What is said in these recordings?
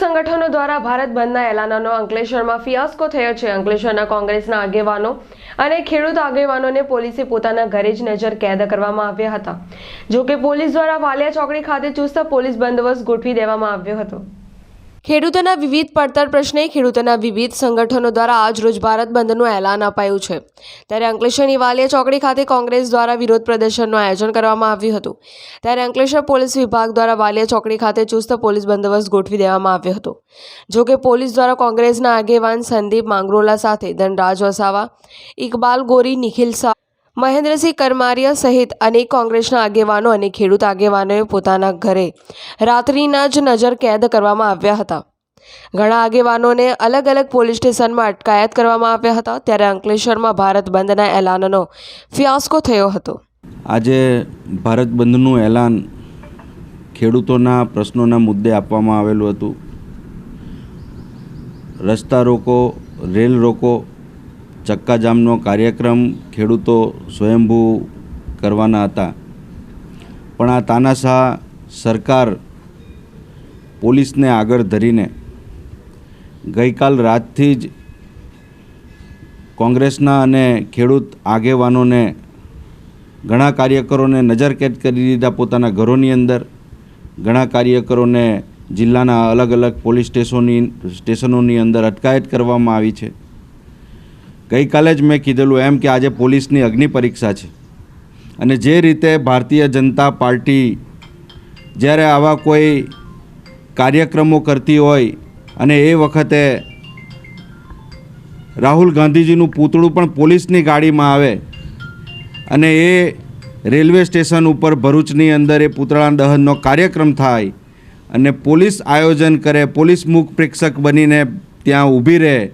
સંગઠનો દ્વારા ભારત બંધના એલાનાનો અંકલેશ્વરમાં ફિયાસ્કો થયો છે. અંકલેશ્વરના કોંગ્રેસના આગેવાનો અને ખેડૂત આગેવાનોને પોલીસે પોતાના ઘરે જ નજર કેદ કરવામાં આવ્યા હતા. જો કે પોલીસ દ્વારા વાલિયા ચોકડી ખાતે ચુસ્ત પોલીસ બંદોબસ્ત ગોઠવી દેવામાં આવ્યો હતો. ખેડૂતોના વિવિધ પડતર પ્રશ્ને ખેડૂતોના વિવિધ સંગઠનો દ્વારા આજ રોજ ભારત બંધનું એલાન અપાયું છે. ત્યારે અંકલેશ્વરની વાલિયા ચોકડી ખાતે કોંગ્રેસ દ્વારા વિરોધ પ્રદર્શનનું આયોજન કરવામાં આવ્યું હતું. ત્યારે અંકલેશ્વર પોલીસ વિભાગ દ્વારા વાલિયા ચોકડી ખાતે ચુસ્ત પોલીસ બંદોબસ્ત ગોઠવી દેવામાં આવ્યો હતો. જોકે પોલીસ દ્વારા કોંગ્રેસના આગેવાન સંદીપ માંગરોલા સાથે ધનરાજ વસાવા, ઇકબાલ ગોરી, નિખિલ શાહ મહેન્દ્રસિંહ કરમારિયા સહિત અનેક કોંગ્રેસના આગેવાનો અને ખેડૂત આગેવાનોએ પોતાના ઘરે રાત્રિના જ નજર કેદ કરવામાં આવ્યા હતા. ઘણા આગેવાનોને અલગ અલગ પોલીસ સ્ટેશનમાં અટકાયત કરવામાં આવ્યા હતા, ત્યારે અંકલેશ્વરમાં ભારત બંધના એલાનનો ફિયાસ્કો થયો હતો. આજે ભારત બંધનું એલાન ખેડૂતોના પ્રશ્નોના મુદ્દે આપવામાં આવેલું હતું. રસ્તા રોકો, રેલ રોકો ચક્કાજામનો કાર્યક્રમ ખેડૂતો સ્વયંભૂ કરવાના હતા. પણ આ તાનાશાહ સરકાર પોલીસને આગળ ધરીને ગઈકાલ રાતથી જ કોંગ્રેસના અને ખેડૂત આગેવાનોને ઘણા કાર્યકરોને નજરકેદ કરી દીધા પોતાના ઘરોની અંદર. ઘણા કાર્યકરોને જિલ્લાના અલગ અલગ પોલીસ સ્ટેશનોની સ્ટેશનોની અંદર અટકાયત કરવામાં આવી છે. ગઈકાલે જ મેં કીધેલું એમ કે આજે પોલીસની અગ્નિ પરીક્ષા છે. અને જે રીતે ભારતીય જનતા પાર્ટી જ્યારે આવા કોઈ કાર્યક્રમો કરતી હોય અને એ વખતે રાહુલ ગાંધીજીનું પૂતળું પણ પોલીસની ગાડીમાં આવે અને એ રેલવે સ્ટેશન ઉપર ભરૂચની અંદર એ પૂતળા દહનનો કાર્યક્રમ થાય અને પોલીસ આયોજન કરે, પોલીસ મુખ પ્રેક્ષક બનીને ત્યાં ઊભી રહે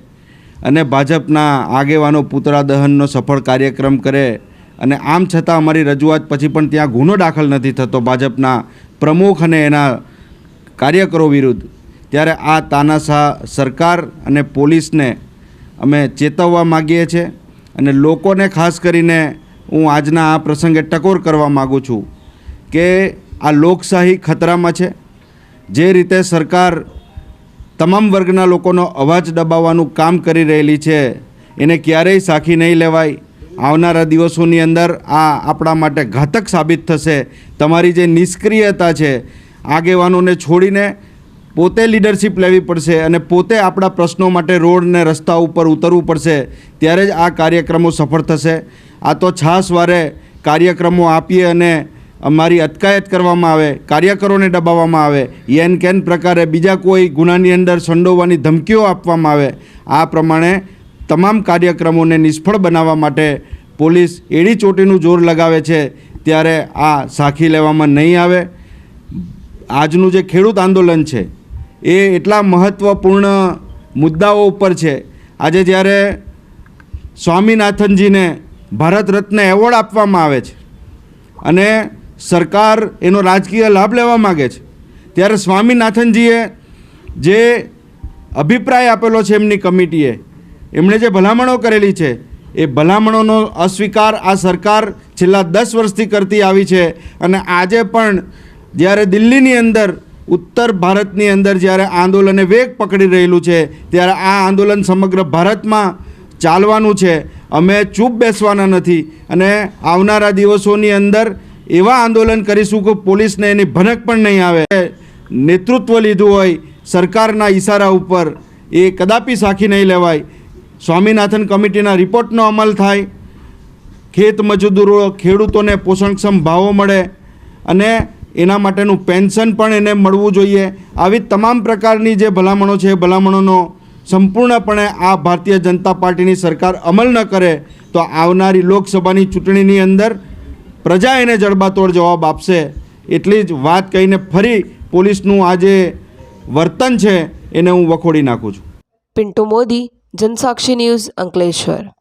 અને ભાજપના આગેવાનો પૂતળા દહનનો સફળ કાર્યક્રમ કરે અને આમ છતાં અમારી રજૂઆત પછી પણ ત્યાં ગુનો દાખલ નથી થતો ભાજપના પ્રમુખ અને એના કાર્યકરો વિરુદ્ધ. ત્યારે આ તાનાશાહ સરકાર અને પોલીસને અમે ચેતવવા માગીએ છીએ અને લોકોને ખાસ કરીને હું આજના આ પ્રસંગે ટકોર કરવા માગું છું કે આ લોકશાહી ખતરામાં છે. જે રીતે સરકાર તમામ વર્ગના લોકોનો અવાજ દબાવવાનું કામ કરી રહેલી છે. એને ક્યારેય સાખી નહીં લેવાય. આવનારા દિવસોની અંદર આ આપણા માટે ઘાતક સાબિત થશે. તમારી જે નિષ્ક્રિયતા છે, આગેવાનોને છોડીને પોતે લીડરશિપ લેવી પડશે અને પોતે આપણા પ્રશ્નો માટે રોડ ને રસ્તા ઉપર ઉતરવું પડશે. ત્યારે જ આ કાર્યક્રમો સફળ થશે. આ તો છાસવારે કાર્યક્રમો આપીએ અને અમારી અટકાયત કરવામાં આવે, કાર્યકરોને દબાવવામાં આવે યેન કેન પ્રકારે બીજા કોઈ ગુનાની અંદર સંડોવવાની ધમકીઓ આપવામાં આવે, આ પ્રમાણે તમામ કાર્યક્રમોને નિષ્ફળ બનાવવા માટે પોલીસ એડી ચોટીનું જોર લગાવે છે. ત્યારે આ સાખી લેવામાં નહીં આવે. આજનું જે ખેડૂત આંદોલન છે, એ એટલા મહત્ત્વપૂર્ણ મુદ્દાઓ ઉપર છે. આજે જ્યારે સ્વામિનાથનજીને ભારત રત્ન એવોર્ડ આપવામાં આવે છે અને સરકાર એનો રાજકીય લાભ લેવા માગે છે. ત્યારે સ્વામીનાથનજીએ જે અભિપ્રાય આપેલો છે એમની કમિટીએ, એમણે જે ભલામણો કરેલી છે, એ ભલામણોનો અસ્વીકાર આ સરકાર છેલ્લા દસ વર્ષથી કરતી આવી છે અને આજે પણ જ્યારે દિલ્હીની અંદર, ઉત્તર ભારતની અંદર જ્યારે આંદોલને વેગ પકડી રહેલું છે, ત્યારે આ આંદોલન સમગ્ર ભારતમાં ચાલવાનું છે. અમે ચૂપ બેસવાના નથી અને આવનારા દિવસોની અંદર એવા આંદોલન કરીશું કે પોલીસને એની ભનક પણ નહીં આવે. નેતૃત્વ લીધું હોય, સરકારના ઈશારા ઉપર, એ કદાપી સાખી નહીં લેવાય. સ્વામિનાથન કમિટીના રિપોર્ટનો અમલ થાય. ખેત મજૂરો ખેડૂતોને પોષણક્ષમ ભાવો મળે અને એના માટેનું પેન્શન પણ એને મળવું જોઈએ. આવી તમામ પ્રકારની જે ભલામણો છે, એ ભલામણોનો સંપૂર્ણપણે આ ભારતીય જનતા પાર્ટીની સરકાર અમલ ન કરે તો આવનારી લોકસભાની ચૂંટણીની અંદર પ્રજા એને જડબાતોડ જવાબ આપશે. એટલી જ વાત કહીને ફરી પોલીસનું આ જે વર્તન છે એને હું વખોડી નાખું છું. પિન્ટુ મોદી, જનસાક્ષી ન્યૂઝ અંકલેશ્વર.